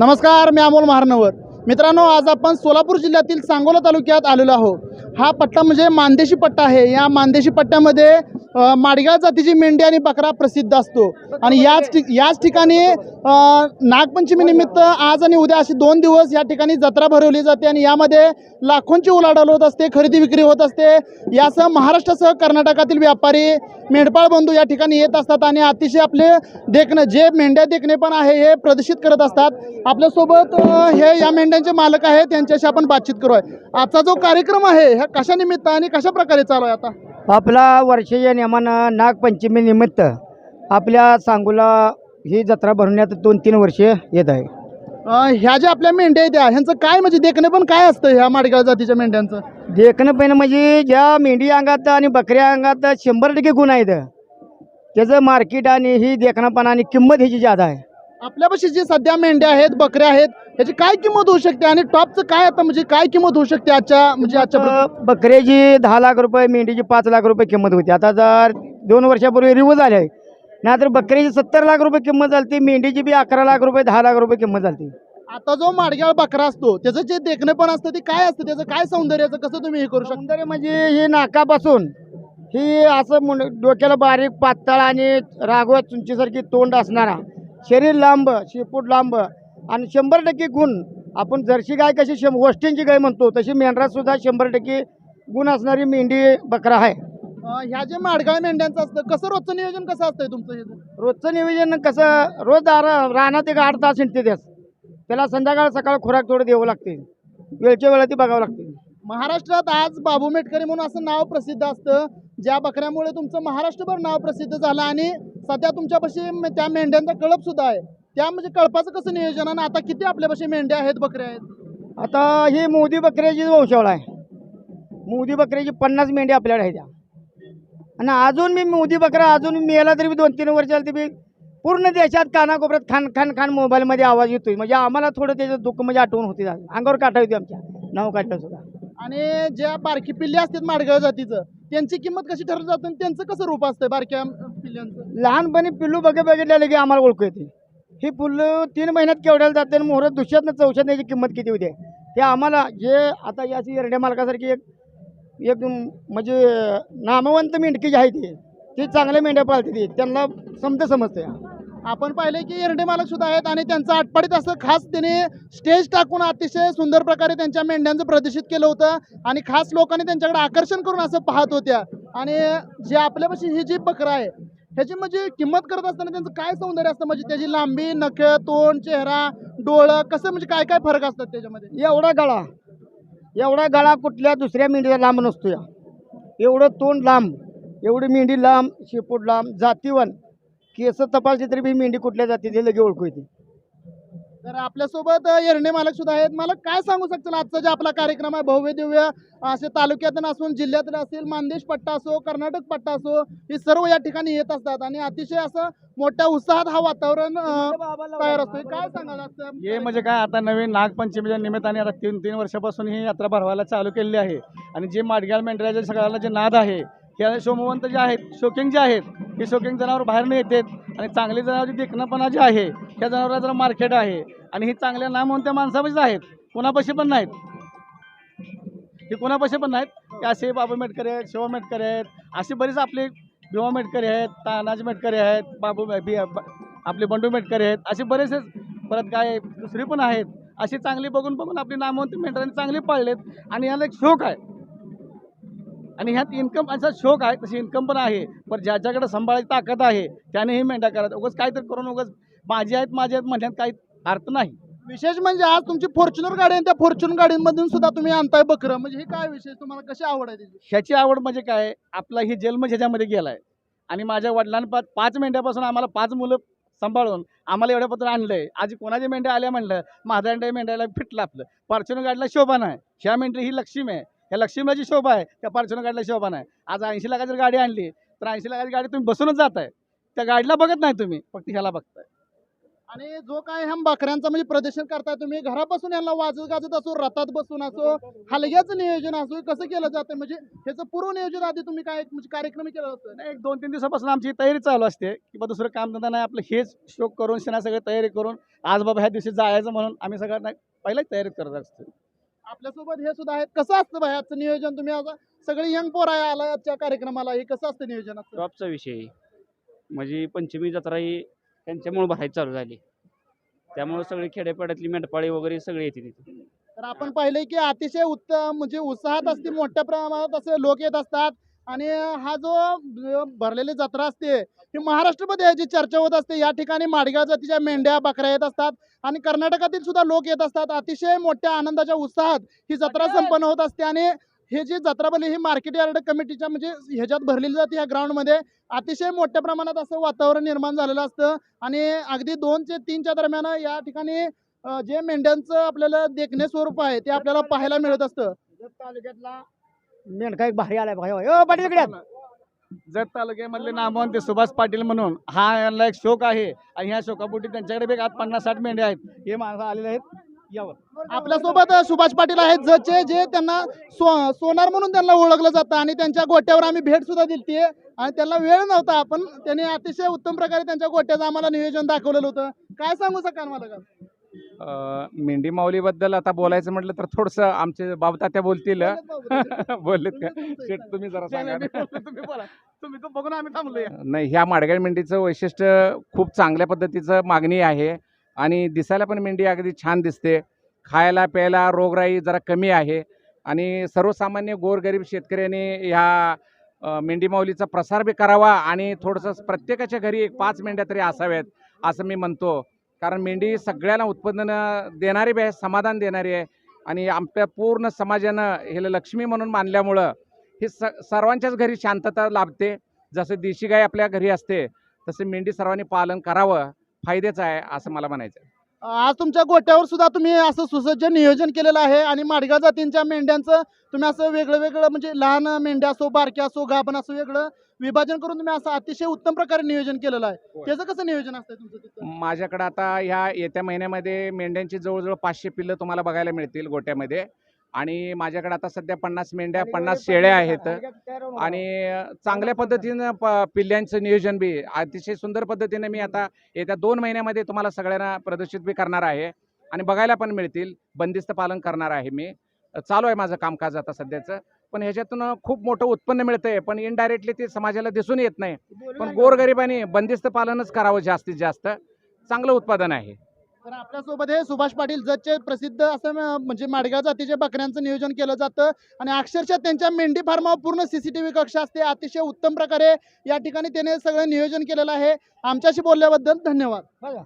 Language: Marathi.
नमस्कार मी अमोल महारनवर. मित्रांनो आज आपण सोलापूर जिल्ह्यातील सांगोला तालुक्यात आलेलो आहोत. हा पट्टा म्हणजे मानदेशी पट्टा आहे. या मानदेशी पट्ट्यामध्ये माडगाळ जातीची मेंढी आणि बकरा प्रसिद्ध असतो. आणि याच याच ठिकाणी नागपंचमीनिमित्त आज आणि उद्या असे दोन दिवस या ठिकाणी जत्रा भरवली जाते आणि यामध्ये लाखोंची उलाढाल होत असते खरेदी विक्री होत असते. यासह महाराष्ट्रासह कर्नाटकातील व्यापारी मेंढपाळ बंधू या ठिकाणी येत असतात आणि अतिशय आपले देखणं जे मेंढ्या देखणे पण आहे हे प्रदर्शित करत असतात. आपल्यासोबत हे या मेंढ्या मेंढ्यांचे मालक आहेत त्यांच्याशी आपण बातचीत करू आहे आजचा जो कार्यक्रम आहे ह्या कशा निमित्त आणि कशा प्रकारे चालू आहे आता? आपला वर्षाच्या नियमानं नागपंचमी निमित्त आपल्या सांगोला ही जत्रा भरण्यात दोन तीन वर्ष येत आहे. ह्या ज्या आपल्या मेंढ्या आहेत त्या ह्यांचं काय म्हणजे देखणे पण काय असतं ह्या माडगाळ जातीच्या मेंढ्यांचं? देखणं पण म्हणजे ज्या मेंढी अंगात आणि बकऱ्या अंगात शंभर टक्के गुण आहेत. त्याचं मार्केट आणि ही देखणापणा आणि किंमत ह्याची जादा आहे. आपल्यापाशी जी सध्या मेंढ्या आहेत बकऱ्या आहेत ह्याची काय किंमत होऊ शकते आणि टॉपचं काय आता म्हणजे काय किंमत होऊ शकते आजच्या म्हणजे आजच्या बकऱ्याची दहा लाख रुपये मेंढीची पाच लाख रुपये किंमत होती. आता जर दोन वर्षापूर्वी रिव्ह झाली आहे नाहीतर बकऱ्याची सत्तर लाख रुपये किंमत झाली मेंढीची बी अकरा लाख रुपये दहा लाख रुपये किंमत झाली आता जो माडगाळ बकरा असतो त्याचं जे देखणे पण असतं ते काय असतं? त्याचं काय सौंदर्याचं? कसं तुम्ही हे करू शकता? सौंदर्य म्हणजे ही नाकापासून ही असं मुंड डोक्याला बारीक पातळ आणि राघवा चुंचीसारखी तोंड असणारा शरीर लांब शेपूट लांब आणि शंभर टक्के गुण. आपण जर्सी गाय कशी शं गोष्टींची गाय म्हणतो तशी मेंढरात सुद्धा शंभर टक्के गुण असणारी मेंढी बकरा आहे. ह्या जे माडगाळ मेंढ्यांचं असतं कसं रोजचं नियोजन कसं असतंय तुमचं हे? रोजचं नियोजन कसं रोज दारा रानात एक आठ तास हिंडते त्यास. त्याला संध्याकाळ सकाळ खुराक थोडं द्यावं लागते. वेळच्या वेळा ती बघावं लागते. महाराष्ट्रात आज बाबू मेटकरी म्हणून असं नाव प्रसिद्ध असतं ज्या बकऱ्यामुळे तुमचं महाराष्ट्रभर नाव प्रसिद्ध झालं आणि सध्या तुमच्यापाशी म- त्या मेंढ्यांचा कळप सुद्धा आहे. त्या म्हणजे कळपाचं कसं नियोजन आणि आता किती आपल्यापाशी मेंढ्या आहेत बकऱ्या आहेत? आता ही मोदी बकऱ्याची वंशावळ आहे. मोदी बकऱ्याची पन्नास मेंढी आपल्याकडे आहे त्या. आणि अजून मी मोदी बकरा अजून मेला तरी दोन तीन वर्ष झाली बी पूर्ण देशात कानाकोपऱ्यात खान खान खान मोबाईलमध्ये आवाज येतोय. म्हणजे आम्हाला थोडं त्याचं दुःख म्हणजे आठवण होती. अंगावर काटा होती आमच्या. नाव काढलं सुद्धा. आणि ज्या बारकी पिल्ली असतात माडगाळ जातीचं त्यांची किंमत कशी ठरवली जाते आणि त्यांचं कसं रूप असतं बारक्या लहानपणी पिल्लू बघे बघितलेलं की आम्हाला ओळखू येते. ही पिल्लू तीन महिन्यात केवढ्याला जाते आणि मोहरत दुसऱ्यातनं चौशात याची किंमत किती होते? हे आम्हाला जे आता याची एरड्या मालकासारखी एक एक म्हणजे नामवंत मेंढकी जी आहे ती ती चांगल्या मेंढ्या पाळते ती. त्यांना समजते समजते. आपण पाहिले की एरडे मालक सुद्धा आहेत आणि त्यांचं आटपाडीत असं खास त्याने स्टेज टाकून अतिशय सुंदर प्रकारे त्यांच्या मेंढ्यांचं प्रदर्शित केलं होतं आणि खास लोकांनी त्यांच्याकडे आकर्षण करून असं पाहत होत्या. आणि जे आपल्यापाशी ही जी बकरा आहे ह्याची म्हणजे किंमत करत असताना त्यांचं काय सौंदर्य असतं? म्हणजे त्याची लांबी नख तोंड चेहरा डोळं कसं म्हणजे काय काय फरक असतात त्याच्यामध्ये? एवढा गळा. एवढा गळा कुठल्या दुसऱ्या मेंढीला लांब नसतो या. एवढं तोंड लांब एवढी मेंढी लांब शेपूट लांब जातीवन. केस तपासली तरी बी मेंढी कुठल्या जातीची लगे ओळखू येते. तर आपल्यासोबत एरणे मालक सुद्धा आहेत. मला काय सांगू शकतील? आजचा जे आपला कार्यक्रम आहे भव्य दिव्य असे तालुक्यातून असून जिल्ह्यातून असेल मानदेश पट्टा असो कर्नाटक पट्टा असो हे सर्व या ठिकाणी येत असतात. आणि अतिशय असं मोठ्या उत्साहात हा वातावरण तयार असतोय. काय सांगाल हे म्हणजे काय आता नवीन नागपंचमीच्या निमित्ताने आता तीन तीन वर्षापासून ही यात्रा भरवायला चालू केलेली आहे. आणि जे माडगाळ मेंढराचे सगळ्याला जे नाद आहे हे शोमवंत जे आहेत शोकिंग जे आहेत हे शोकिंग जनावर बाहेरनं येतात आणि चांगली जनावर देखणंपणा जे आहे त्या जनावराला जरा मार्केट आहे. आणि ही चांगल्या नामवंत्या माणसापाशीच आहेत. कोणापाशी पण नाहीत. हे कोणापाशी पण नाहीत. असे बाबू मेटकरे आहेत शिवा मेटकरे आहेत असे बरेच आपले भिवा मेटकरे आहेत तानाजी मेटकरे आहेत बाबू आपले बंडू मेटकरे आहेत असे बरेचसे परत काय दुसरी पण आहेत. अशी चांगली बघून बघून आपली नामवंत मेंढरांनी चांगली पाळलेत आणि याला एक शोक आहे. आणि ह्यात इन्कम असा शोक आहे तशी इन्कम पण आहे पण ज्याच्याकडे सांभाळायची ताकद आहे त्याने ही मेंढा करत उगाच काहीतरी करून उगाच माझे आहेत माझे आहेत म्हणण्यात काही अर्थ नाही. विशेष म्हणजे आज तुमची फॉर्च्युनर गाडी आहे त्या फॉर्च्युनर गाडीमधून सुद्धा तुम्ही आणताय बकरं. म्हणजे हे काय विशेष? तुम्हाला कशी आवड आहे त्याची? ह्याची आवड म्हणजे काय? आपला ही जन्म ह्याच्यामध्ये गेला आहे आणि माझ्या वडिलांपा पाच मेंढ्यापासून आम्हाला पाच मुलं सांभाळून आम्हाला एवढ्या पत्र आणलं आहे आज कोणाच्या मेंढ्या आल्या म्हणलं माझ्या मेंढ्याला फिटलं आपलं. फॉर्च्युनर गाडीला शोभा नाही. ह्या मेंढी ही लक्ष्मी आहे. ह्या लक्ष्मीला जी शोभा आहे त्या फॉर्च्युनर गाडीला शोभा नाही. आज ऐंशी लाखाची जर गाडी आणली तर ऐंशी लाखाची गाडी तुम्ही बसूनच जाताय. त्या गाडीला बघत नाही तुम्ही फक्त ह्याला बघताय. आणि जो काय ह्या बकऱ्यांचं म्हणजे प्रदर्शन करताय तुम्ही घरापासून यांना वाजत गाजत असो रथात बसून असो हलग्याचं नियोजन असो कसं केलं जातं? म्हणजे ह्याचं पूर्व नियोजन आधी तुम्ही काय म्हणजे कार्यक्रम केलं होतं? नाही, एक दोन तीन दिवसापासून आमची तयारी चालू असते की बा दुसरं काम धंदा नाही आपलं हेच शोक करून शेणा सगळं तयारी करून आज बाबा ह्या दिवशी जायचं म्हणून आम्ही सगळं नाही पहिल्याच तयारी करत असतो. आपल्यासोबत हे सुद्धा आहेत. कसं असतं भाई आजचं नियोजन तुम्ही आता? सगळे यंग पोर आहे आला आजच्या कार्यक्रमाला. हे कसं असतं नियोजन असतं टॉपचा विषय. म्हणजे पंचमी जत्रा ही त्यांच्यामुळे बाहेर चालू झाली. त्यामुळे सगळे खेड्यापाड्यातली मेंढपाळी वगैरे सगळे येते तिथे तर आपण पाहिलंय की अतिशय उत्तम म्हणजे उत्साहात असते. मोठ्या प्रमाणात असे लोक येत असतात. आणि हा जो भरलेली जत्रा असते ही महाराष्ट्रामध्ये याची चर्चा होत असते. या ठिकाणी माडगाव जातीच्या मेंढ्या बकऱ्या येत असतात आणि कर्नाटकातील सुद्धा लोक येत असतात. अतिशय मोठ्या आनंदाच्या उत्साहात ही जत्रा संपन्न होत असते आणि हे जी जत्रा भरली ही मार्केट यार्ड कमिटीच्या म्हणजे ह्याच्यात भरलेली जाते ह्या ग्राउंडमध्ये. अतिशय मोठ्या प्रमाणात असं वातावरण निर्माण झालेलं असतं आणि अगदी दोन ते तीनच्या दरम्यान या ठिकाणी जे मेंढ्यांचं आपल्याला देखणे स्वरूप आहे ते आपल्याला पाहायला मिळत असतं. जत तालुक्यातला मेंढका एक भारी आलाय भाई ओ पाटील इकडे या. जत तालुक्यामधले नामवंत ते सुभाष पाटील म्हणून. हा यांना एक शोक आहे. आणि ह्या शोकापोटी त्यांच्याकडे बी आज पन्नास साठ मेंढ्या आहेत. हे माणसं आलेले आहेत. यावर. आपल्यासोबत सुभाष पाटील आहेत जचे जे त्यांना सो सोनार म्हणून त्यांना ओळखलं जातं. आणि त्यांच्या गोट्यावर आम्ही भेट सुद्धा दिली आणि त्यांना वेळ नव्हता. पण त्यांनी अतिशय उत्तम प्रकारे त्यांच्या गोट्याचं आम्हाला नियोजन दाखवलेलं होतं. काय सांगू शकाल मला? का मेंढी माऊलीबद्दल आता बोलायचं म्हटलं तर थोडस आमचे बाबतात्या बोलतील. बोललेत का? शेठ तुम्ही जरा सांगा. तुम्ही तो बघून आम्ही थांबलोय. नाही ह्या माडगाळ मेंढीचं वैशिष्ट्य खूप चांगल्या पद्धतीचं मागणी आहे आणि दिसायला पण मेंढी अगदी छान दिसते. खायला प्यायला रोगराई जरा कमी आहे आणि सर्वसामान्य गोरगरीब शेतकऱ्यांनी ह्या अ, मेंढी माऊलीचा प्रसार बी करावा आणि थोडंसं प्रत्येकाच्या घरी एक पाच मेंढ्या तरी असाव्यात असं मी म्हणतो. कारण मेंढी सगळ्यांना उत्पन्न देणारी बी आहे समाधान देणारी आहे आणि आपल्या पूर्ण समाजानं हिला लक्ष्मी म्हणून मानल्यामुळं ही स सर्वांच्याच घरी शांतता लाभते जसं देशी गाय आपल्या घरी असते तसे मेंढी सर्वांनी पालन करावं फायद्याचं आहे असं मला म्हणायचं आहे. आज तुमच्या गोट्यावर सुद्धा तुम्ही असं सुसज्ज नियोजन केलेलं आहे आणि माडगाव जातींच्या मेंढ्यांचं तुम्ही असं वेगळं वेगळं म्हणजे लहान मेंढ्या असो बारक्या असो गाभण असो वेगळं विभाजन करून तुम्ही असं अतिशय उत्तम प्रकारे नियोजन केलेलं आहे. त्याचं कसं नियोजन असतं तुमचं तिथं? माझ्याकडे आता ह्या येत्या महिन्यामध्ये मेंढ्यांची जवळजवळ पाचशे पिल्लं तुम्हाला बघायला मिळतील गोट्यामध्ये. आणि माझ्याकडे आता सध्या पन्नास मेंढ्या पन्नास शेळ्या आहेत. आणि चांगल्या पद्धतीनं. प पिल्ल्यांचं नियोजन बी अतिशय सुंदर पद्धतीने मी आता येत्या दोन महिन्यामध्ये तुम्हाला सगळ्यांना प्रदर्शित बी करणार आहे. आणि बघायला पण मिळतील. बंदिस्त पालन करणार आहे मी. चालू आहे माझं कामकाज आता सध्याचं. पण ह्याच्यातून खूप मोठं उत्पन्न मिळतंय. पण इनडायरेक्टली ते समाजाला दिसून येत नाही. पण गोरगरिबांनी बंदिस्त पालनच करावं जास्तीत जास्त. चांगलं उत्पादन आहे. तर आपल्यासोबत हे सुभाष पाटील जतचे प्रसिद्ध असं म्हणजे माडगाव जातीच्या बकऱ्यांचं नियोजन केलं जातं. आणि अक्षरशः त्यांच्या मेंढी फार्मावर पूर्ण सीसीटीव्ही कक्ष असते. अतिशय उत्तम प्रकारे या ठिकाणी त्याने सगळं नियोजन केलेलं आहे. आमच्याशी बोलल्याबद्दल धन्यवाद. बघा.